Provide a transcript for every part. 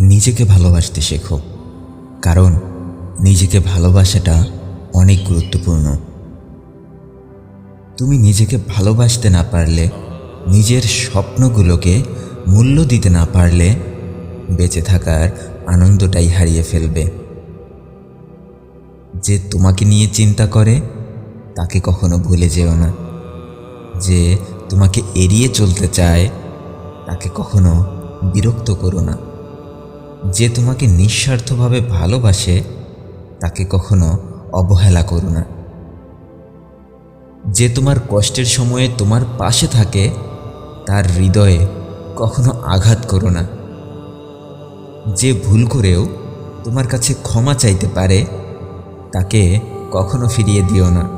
নিজেকে ভালোবাসতে শেখো। কারণ নিজেকে ভালোবাসাটা অনেক গুরুত্বপূর্ণ। তুমি নিজেকে ভালোবাসতে না পারলে, নিজের স্বপ্নগুলোকে মূল্য দিতে না পারলে বেঁচে থাকার আনন্দটাই হারিয়ে ফেলবে। যে তোমাকে নিয়ে চিন্তা করে, তাকে কখনো ভুলে যেও না। যে তোমাকে এড়িয়ে চলতে চায়, তাকে কখনো বিরক্ত করো না। যে তোমাকে নিঃস্বার্থভাবে ভালোবাসে, তাকে কখনো অবহেলা করো না। যে তোমার কষ্টের সময়ে তোমার পাশে থাকে, তার হৃদয়ে কখনো আঘাত করো না। যে ভুল করেও তোমার কাছে ক্ষমা চাইতে পারে, তাকে কখনো ফিরিয়ে দিও না।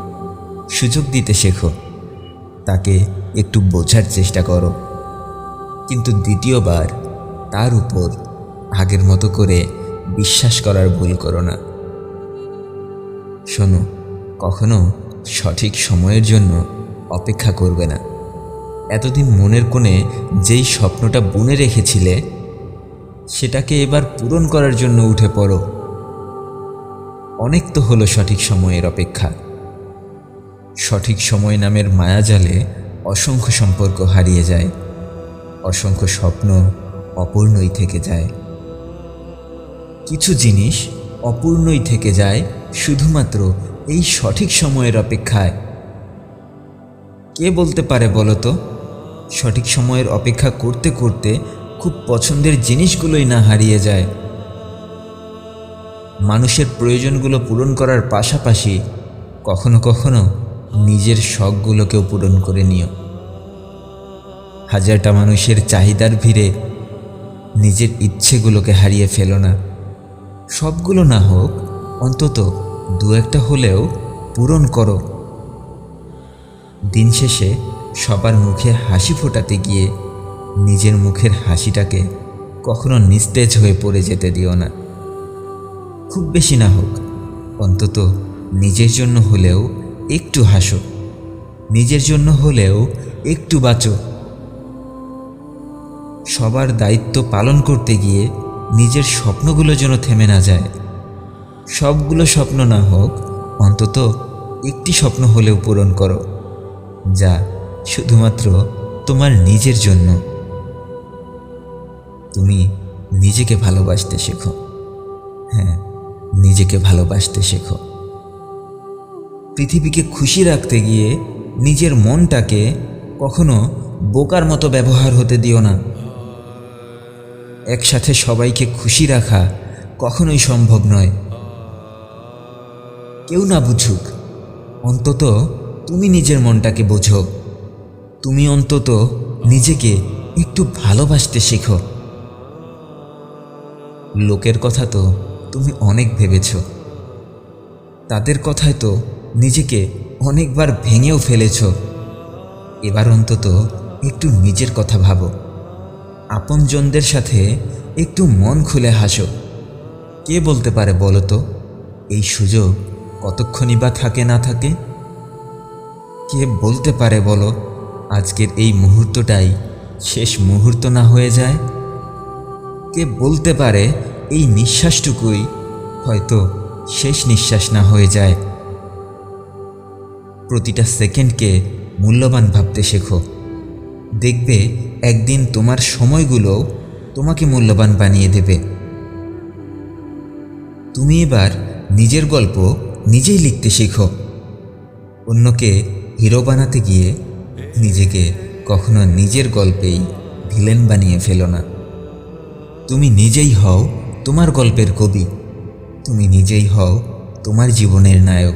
সুযোগ দিতে শেখো, তাকে একটু বোঝার চেষ্টা করো। কিন্তু দ্বিতীয়বার তার উপর আগের মতো করে বিশ্বাস করার ভুল করো না। শোনো, কখনো সঠিক সময়ের জন্য অপেক্ষা করবে না। এতদিন মনের কোণে যেই স্বপ্নটা বুনে রেখেছিলে, সেটাকে এবার পূরণ করার জন্য উঠে পড়ো। অনেক তো হলো সঠিক সময়ের অপেক্ষা। সঠিক সময় নামের মায়াজালে অসংখ্য সম্পর্ক হারিয়ে যায়। অসংখ্য স্বপ্ন অপূর্ণই থেকে যায়। কিছু জিনিস অপূর্ণই থেকে যায় শুধুমাত্র এই সঠিক সময়ের অপেক্ষায়। কে বলতে পারে বলো তো সঠিক সময়ের অপেক্ষা করতে করতে খুব পছন্দের জিনিসগুলোই না হারিয়ে যায়। মানুষের প্রয়োজনগুলো পূরণ করার পাশাপাশি কখনো কখনো নিজের শখগুলোকেও পূরণ করে নিও। হাজারটা মানুষের চাহিদার ভিড়ে নিজের ইচ্ছেগুলোকে হারিয়ে ফেলো না। সবগুলো না হোক, অন্তত দু একটা হলেও পূরণ করো। দিন শেষে সবার মুখে হাসি ফোটাতে গিয়ে নিজের মুখের হাসিটাকে কখনো নিস্তেজ হয়ে পড়ে যেতে দিও না। খুব বেশি না হোক, অন্তত নিজের জন্য হলেও একটু হাসো। নিজের জন্য হলেও একটু বাঁচো। সবার দায়িত্ব পালন করতে গিয়ে নিজের স্বপ্নগুলো যেন থেমে না যায়। সবগুলো স্বপ্ন না হোক, অন্তত একটি স্বপ্ন হলেও পূরণ করো, যা শুধুমাত্র তোমার নিজের জন্য। তুমি নিজেকে ভালোবাসতে শেখো। হ্যাঁ নিজেকে ভালোবাসতে শেখো। পৃথিবীকে খুশি রাখতে গিয়ে নিজের মনটাকে কখনো বোকার মতো ব্যবহার হতে দিও না। একসাথে সবাইকে খুশি রাখা কখনোই সম্ভব নয়। কেউ না বুঝুক, অন্তত তুমি নিজের মনটাকে বোঝো। তুমি অন্তত নিজেকে একটু ভালোবাসতে শেখো। লোকের কথা তো তুমি অনেক ভেবেছ। তাদের কথায় তো নিজেকে অনেকবার ভেঙেও ফেলেছ। এবার অন্তত একটু নিজের কথা ভাবো। আপনজনদের সাথে একটু মন খুলে হাসো। কে বলতে পারে বলো তো, এই সুযোগ কতক্ষণই বা থাকে না থাকে? কে বলতে পারে বলো, আজকের এই মুহূর্তটাই শেষ মুহূর্ত না হয়ে যায়? কে বলতে পারে এই নিঃশ্বাসটুকুই হয়তো শেষ নিঃশ্বাস না হয়ে যায়? প্রতিটা সেকেন্ডকে মূল্যবান ভাবতে শেখো। দেখবে একদিন তোমার সময়গুলো তোমাকে মূল্যবান বানিয়ে দেবে। তুমি এবার নিজের গল্প নিজেই লিখতে শেখো। অন্যকে হিরো বানাতে গিয়ে নিজেকে কখনো নিজের গল্পেই ভিলেন বানিয়ে ফেলো না। তুমি নিজেই হও তোমার গল্পের কবি। তুমি নিজেই হও তোমার জীবনের নায়ক।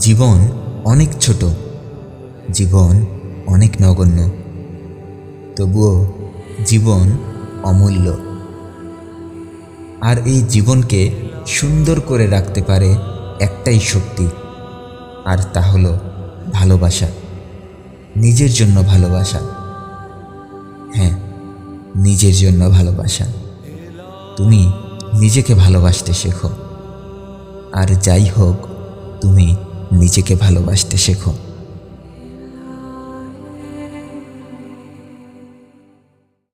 জীবন অনেক ছোট। জীবন অনেক নগণ্য। তবুও জীবন অমূল্য। আর এই জীবনকে সুন্দর করে রাখতে পারে একটাই শক্তি, আর তা হলো ভালোবাসা। নিজের জন্য ভালোবাসা। হ্যাঁ নিজের জন্য ভালোবাসা। তুমি নিজেকে ভালোবাসতে শেখো। আর যাই হোক, তুমি নিজেকে ভালোবাসতে শেখো।